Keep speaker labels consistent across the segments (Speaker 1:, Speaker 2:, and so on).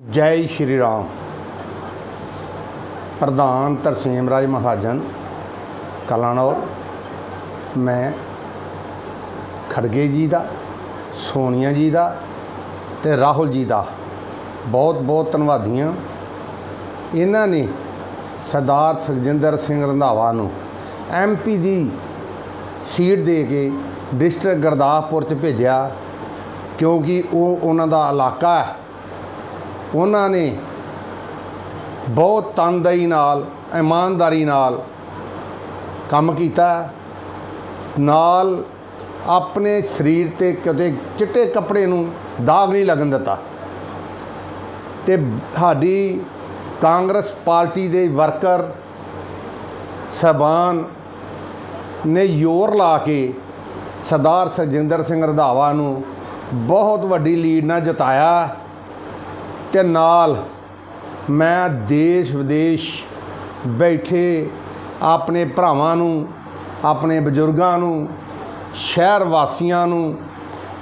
Speaker 1: ਜੈ ਸ਼੍ਰੀ ਰਾਮ। ਪ੍ਰਧਾਨ ਤਰਸੀਮ ਰਾਜ ਮਹਾਜਨ, ਕਲਾਨੌਰ। ਮੈਂ ਖੜਗੇ ਜੀ ਦਾ, ਸੋਨੀਆ ਜੀ ਦਾ ਤੇ ਰਾਹੁਲ ਜੀ ਦਾ ਬਹੁਤ ਬਹੁਤ ਧੰਨਵਾਦੀ ਹਾਂ ਇਹਨਾਂ ਨੇ ਸਰਦਾਰ ਸੁਖਜਿੰਦਰ ਸਿੰਘ ਰੰਧਾਵਾ ਨੂੰ ਐਮਪੀ ਦੀ ਸੀਟ ਦੇ ਕੇ ਡਿਸਟ੍ਰਿਕਟ ਗੁਰਦਾਸਪੁਰ ਚ ਭੇਜਿਆ ਕਿਉਂਕਿ ਉਹ ਉਹਨਾਂ ਦਾ ਇਲਾਕਾ ਹੈ। ਉਹਨਾਂ ਨੇ ਬਹੁਤ ਤਨਦੇਹੀ ਨਾਲ, ਇਮਾਨਦਾਰੀ ਨਾਲ ਕੰਮ ਕੀਤਾ। ਨਾਲ ਆਪਣੇ ਸਰੀਰ ਤੇ ਕਦੇ ਚਿੱਟੇ ਕੱਪੜੇ ਨੂੰ ਦਾਗ ਨਹੀਂ ਲੱਗਣ ਦਿੱਤਾ। ਤੇ ਸਾਡੀ ਕਾਂਗਰਸ ਪਾਰਟੀ ਦੇ ਵਰਕਰ ਸਹਿਬਾਨ ਨੇ ਜ਼ੋਰ ਲਾ ਕੇ ਸਰਦਾਰ ਸਰਜਿੰਦਰ ਸਿੰਘ ਰਧਾਵਾ ਨੂੰ ਬਹੁਤ ਵੱਡੀ ਲੀਡ ਨਾਲ ਜਿਤਾਇਆ। ਤੇ ਨਾਲ ਮੈਂ ਦੇਸ਼ ਵਿਦੇਸ਼ ਬੈਠੇ ਆਪਣੇ ਭਰਾਵਾਂ ਨੂੰ, ਆਪਣੇ ਬਜ਼ੁਰਗਾਂ ਨੂੰ, ਸ਼ਹਿਰ ਵਾਸੀਆਂ ਨੂੰ,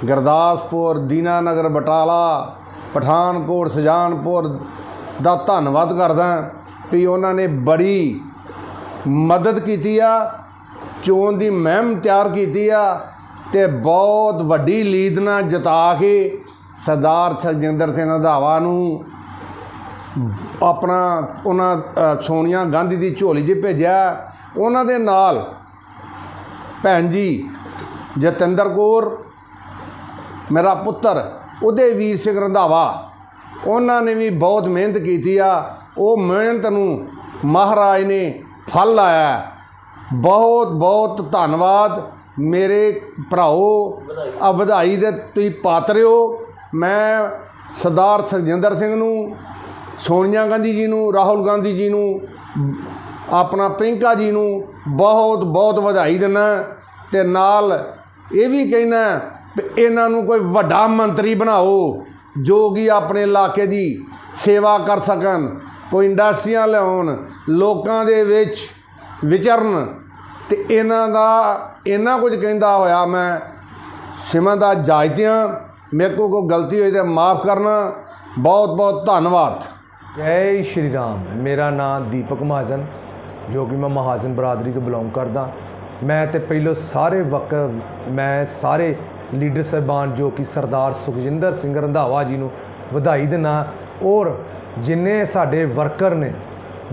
Speaker 1: ਗੁਰਦਾਸਪੁਰ, ਦੀਨਾਨਗਰ, ਬਟਾਲਾ, ਪਠਾਨਕੋਟ, ਸੁਜਾਨਪੁਰ ਦਾ ਧੰਨਵਾਦ ਕਰਦਾ ਵੀ ਉਹਨਾਂ ਨੇ ਬੜੀ ਮਦਦ ਕੀਤੀ ਆ, ਚੋਣ ਦੀ ਮਹਿਮ ਤਿਆਰ ਕੀਤੀ ਆ ਤੇ ਬਹੁਤ ਵੱਡੀ ਲੀਡ ਨਾਲ ਜਿਤਾ ਕੇ ਸਰਦਾਰ ਸਰਜਿੰਦਰ ਸਿੰਘ ਰੰਧਾਵਾ ਨੂੰ ਆਪਣਾ ਉਹਨਾਂ ਸੋਨੀਆ ਗਾਂਧੀ ਦੀ ਝੋਲੀ 'ਚ ਭੇਜਿਆ। ਉਹਨਾਂ ਦੇ ਨਾਲ ਭੈਣ ਜੀ ਜਤਿੰਦਰ ਕੌਰ, ਮੇਰਾ ਪੁੱਤਰ ਉਦੇ ਵੀਰ ਸਿੰਘ ਰੰਧਾਵਾ, ਉਹਨਾਂ ਨੇ ਵੀ ਬਹੁਤ ਮਿਹਨਤ ਕੀਤੀ ਆ। ਉਹ ਮਿਹਨਤ ਨੂੰ ਮਹਾਰਾਜ ਨੇ ਫਲ ਲਾਇਆ। ਬਹੁਤ ਬਹੁਤ ਧੰਨਵਾਦ ਮੇਰੇ ਭਰਾਓ। ਆ ਵਧਾਈ ਦੇ ਤੁਸੀਂ ਪਾਤਰ ਹੋ। ਮੈਂ ਸਰਦਾਰ ਸਰਜਿੰਦਰ ਸਿੰਘ ਨੂੰ, ਸੋਨੀਆ ਗਾਂਧੀ ਜੀ ਨੂੰ, ਰਾਹੁਲ ਗਾਂਧੀ ਜੀ ਨੂੰ, ਆਪਣਾ ਪ੍ਰਿੰਕਾ ਜੀ ਨੂੰ ਬਹੁਤ ਬਹੁਤ ਵਧਾਈ ਦਿੰਦਾ ਤੇ ਨਾਲ ਇਹ ਵੀ ਕਹਿਣਾ ਵੀ ਇਹਨਾਂ ਨੂੰ ਕੋਈ ਵੱਡਾ ਮੰਤਰੀ ਬਣਾਓ ਜੋ ਕਿ ਆਪਣੇ ਇਲਾਕੇ ਦੀ ਸੇਵਾ ਕਰ ਸਕਣ, ਕੋਈ ਇੰਡਸਟਰੀਆਂ ਲਿਆਉਣ, ਲੋਕਾਂ ਦੇ ਵਿੱਚ ਵਿਚਰਨ ਤੇ ਇਹਨਾਂ ਦਾ, ਇਹਨਾਂ ਕੁਝ ਕਹਿੰਦਾ ਹੋਇਆ ਮੈਂ ਸਿਮਾ ਦਾ ਜਾਇਤਿਆਂ ਮੇਰੇ ਕੋਲ ਕੋਈ ਗਲਤੀ ਹੋਈ ਤਾਂ ਮਾਫ ਕਰਨਾ। ਬਹੁਤ ਬਹੁਤ ਧੰਨਵਾਦ।
Speaker 2: ਜੈ ਸ਼੍ਰੀ ਰਾਮ। ਮੇਰਾ ਨਾਮ ਦੀਪਕ ਮਹਾਜਨ, ਜੋ ਕਿ ਮੈਂ ਮਹਾਜਨ ਬਰਾਦਰੀ ਤੋਂ ਬਿਲੋਂਗ ਕਰਦਾ। ਮੈਂ ਤੇ ਪਹਿਲੋਂ ਸਾਰੇ ਵਕ, ਮੈਂ ਸਾਰੇ ਲੀਡਰ ਸਾਹਿਬਾਨ, ਜੋ ਕਿ ਸਰਦਾਰ ਸੁਖਜਿੰਦਰ ਸਿੰਘ ਰੰਧਾਵਾ ਜੀ ਨੂੰ ਵਧਾਈ ਦਿੰਦਾ ਔਰ ਜਿੰਨੇ ਸਾਡੇ ਵਰਕਰ ਨੇ,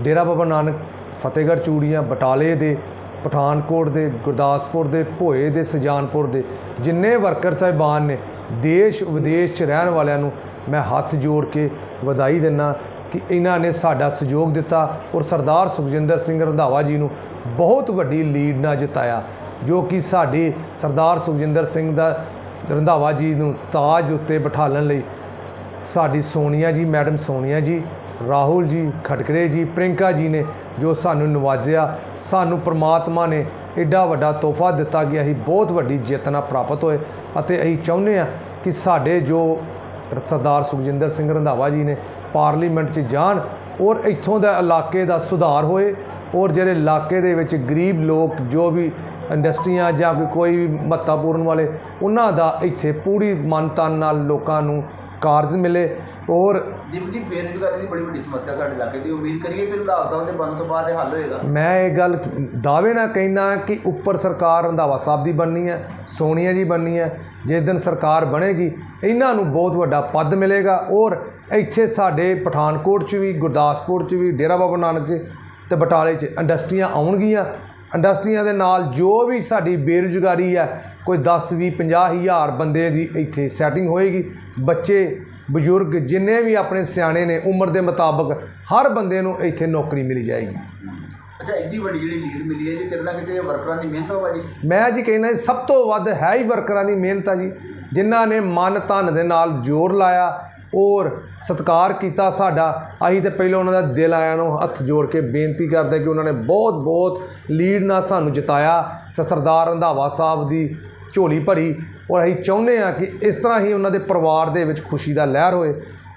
Speaker 2: ਡੇਰਾ ਬਾਬਾ ਨਾਨਕ, ਫਤਿਹਗੜ੍ਹ ਚੂੜੀਆਂ, ਬਟਾਲੇ ਦੇ ਪਠਾਨਕੋਟ ਦੇ, ਗੁਰਦਾਸਪੁਰ ਦੇ, ਭੋਏ ਦੇ, ਸਜਾਨਪੁਰ ਦੇ, ਜਿੰਨੇ ਵਰਕਰ ਸਾਹਿਬਾਨ ਨੇ, ਦੇਸ਼ ਵਿਦੇਸ਼ 'ਚ ਰਹਿਣ ਵਾਲਿਆਂ ਨੂੰ ਮੈਂ ਹੱਥ ਜੋੜ ਕੇ ਵਧਾਈ ਦਿੰਦਾ ਕਿ ਇਹਨਾਂ ਨੇ ਸਾਡਾ ਸਹਿਯੋਗ ਦਿੱਤਾ ਔਰ ਸਰਦਾਰ ਸੁਖਜਿੰਦਰ ਸਿੰਘ ਰੰਧਾਵਾ ਜੀ ਨੂੰ ਬਹੁਤ ਵੱਡੀ ਲੀਡ ਨਾਲ ਜਿਤਾਇਆ, ਜੋ ਕਿ ਸਾਡੇ ਸਰਦਾਰ ਸੁਖਜਿੰਦਰ ਸਿੰਘ ਦਾ, ਰੰਧਾਵਾ ਜੀ ਨੂੰ ਤਾਜ ਉੱਤੇ ਬਿਠਾਲਣ ਲਈ ਸਾਡੀ ਸੋਨੀਆ ਜੀ, ਮੈਡਮ ਸੋਨੀਆ ਜੀ ਰਾਹੁਲ ਜੀ ਖਟਕਰੇ ਜੀ ਪ੍ਰਿੰਕਾ ਜੀ ਨੇ ਜੋ ਸਾਨੂੰ ਨਵਾਜਿਆ, ਸਾਨੂੰ ਪ੍ਰਮਾਤਮਾ ਨੇ ਐਡਾ ਵੱਡਾ ਤੋਹਫਾ ਦਿੱਤਾ ਕਿ ਅਸੀਂ ਬਹੁਤ ਵੱਡੀ ਜਿੱਤ ਪ੍ਰਾਪਤ ਹੋਏ ਅਤੇ ਅਸੀਂ ਚਾਹੁੰਦੇ ਹਾਂ ਕਿ ਸਾਡੇ ਜੋ ਸਰਦਾਰ ਸੁਖਜਿੰਦਰ ਸਿੰਘ ਰੰਧਾਵਾ ਜੀ ਨੇ ਪਾਰਲੀਮੈਂਟ 'ਚ ਜਾਣ ਔਰ ਇੱਥੋਂ ਦਾ ਇਲਾਕੇ ਦਾ ਸੁਧਾਰ ਹੋਏ ਔਰ ਜਿਹੜੇ ਇਲਾਕੇ ਦੇ ਵਿੱਚ ਗਰੀਬ ਲੋਕ ਜੋ ਵੀ ਇੰਡਸਟਰੀਆਂ ਜਾਂ ਕੋਈ ਵੀ ਮਹੱਤਵਪੂਰਨ ਵਾਲੇ ਉਹਨਾਂ ਦਾ ਇੱਥੇ ਪੂਰੀ ਮਨ ਤਨ ਨਾਲ ਲੋਕਾਂ ਨੂੰ ਕਾਰਜ ਮਿਲੇ। ਔਰ
Speaker 3: ਦੀਪ ਜੀ ਬੇਰੁਜ਼ਗਾਰੀ ਦੀ ਬੜੀ ਵੱਡੀ ਸਮੱਸਿਆ ਸਾਡੇ ਇਲਾਕੇ ਦੀ। ਉਮੀਦ ਕਰੀਏ ਕਿ ਰੰਧਾਵਾ ਸਾਹਿਬ ਦੇ ਬੰਦ ਤੋਂ ਬਾਅਦ ਇਹ ਹੱਲ ਹੋਏਗਾ।
Speaker 2: ਮੈਂ ਇਹ ਗੱਲ ਦਾਅਵੇ ਨਾਲ ਕਹਿਣਾ ਕਿ ਉੱਪਰ ਸਰਕਾਰ ਰੰਧਾਵਾ ਸਾਹਿਬ ਦੀ ਬਣਨੀ ਹੈ ਸੋਨੀਆ ਜੀ ਬਣਨੀ ਹੈ। ਜਿਸ ਦਿਨ ਸਰਕਾਰ ਬਣੇਗੀ ਇਹਨਾਂ ਨੂੰ ਬਹੁਤ ਵੱਡਾ ਪਦ ਮਿਲੇਗਾ। ਔਰ ਇੱਥੇ ਸਾਡੇ ਪਠਾਨਕੋਟ 'ਚ ਵੀ ਗੁਰਦਾਸਪੁਰ 'ਚ ਵੀ ਡੇਰਾ ਬਾਬਾ ਨਾਨਕ 'ਚ ਤੇ ਬਟਾਲੇ 'ਚ ਇੰਡਸਟਰੀਆਂ ਆਉਣਗੀਆਂ। ਇੰਡਸਟਰੀਆਂ ਦੇ ਨਾਲ ਜੋ ਵੀ ਸਾਡੀ ਬੇਰੁਜ਼ਗਾਰੀ ਹੈ ਕੋਈ 10 20 50 ਹਜ਼ਾਰ ਬੰਦੇ ਦੀ ਇੱਥੇ ਸੈਟਿੰਗ ਹੋਏਗੀ। ਬੱਚੇ ਬਜ਼ੁਰਗ ਜਿੰਨੇ ਵੀ ਆਪਣੇ ਸਿਆਣੇ ਨੇ ਉਮਰ ਦੇ ਮੁਤਾਬਕ ਹਰ ਬੰਦੇ ਨੂੰ ਇੱਥੇ ਨੌਕਰੀ ਮਿਲ ਜਾਏਗੀ।
Speaker 3: ਅੱਛਾ ਐਡੀ ਵੱਡੀ ਜਿਹੜੀ ਲੀਡ ਮਿਲੀ ਹੈ ਜੀ ਕਿਤੇ ਨਾ ਕਿਤੇ ਵਰਕਰਾਂ ਦੀ ਮਿਹਨਤ ਹੋਵਾ ਜੀ
Speaker 2: ਮੈਂ ਜੀ ਕਹਿੰਦਾ ਸਭ ਤੋਂ ਵੱਧ ਹੈ ਹੀ ਵਰਕਰਾਂ ਦੀ ਮਿਹਨਤ ਆ ਜੀ। ਜਿਨ੍ਹਾਂ ਨੇ ਮਨ ਧਨ ਦੇ ਨਾਲ ਜ਼ੋਰ ਲਾਇਆ ਔਰ ਸਤਿਕਾਰ ਕੀਤਾ ਸਾਡਾ। ਅਸੀਂ ਤੇ ਪਹਿਲਾਂ ਉਹਨਾਂ ਦਾ ਦਿਲ ਆਇਆਂ ਨੂੰ ਹੱਥ ਜੋੜ ਕੇ ਬੇਨਤੀ ਕਰਦੇ ਕਿ ਉਹਨਾਂ ਨੇ ਬਹੁਤ ਬਹੁਤ ਲੀਡ ਨਾਲ ਸਾਨੂੰ ਜਿਤਾਇਆ। ਤੇ ਸਰਦਾਰ ਰੰਧਾਵਾ ਸਾਹਿਬ ਦੀ ਝੋਲੀ ਭਰੀ ਔਰ ਅਸੀਂ ਚਾਹੁੰਦੇ ਹਾਂ ਕਿ ਇਸ ਤਰ੍ਹਾਂ ਹੀ ਉਹਨਾਂ ਦੇ ਪਰਿਵਾਰ ਦੇ ਵਿੱਚ ਖੁਸ਼ੀ ਦਾ ਲਹਿਰ ਹੋਏ।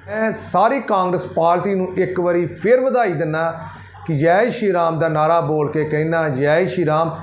Speaker 2: ਮੈਂ ਸਾਰੀ ਕਾਂਗਰਸ ਪਾਰਟੀ ਨੂੰ ਇੱਕ ਵਾਰੀ ਫਿਰ ਵਧਾਈ ਦਿੰਦਾ ਕਿ ਜੈ ਸ਼੍ਰੀ ਰਾਮ ਦਾ ਨਾਰਾ ਬੋਲ ਕੇ ਕਹਿਣਾ ਜੈ ਸ਼੍ਰੀ ਰਾਮ।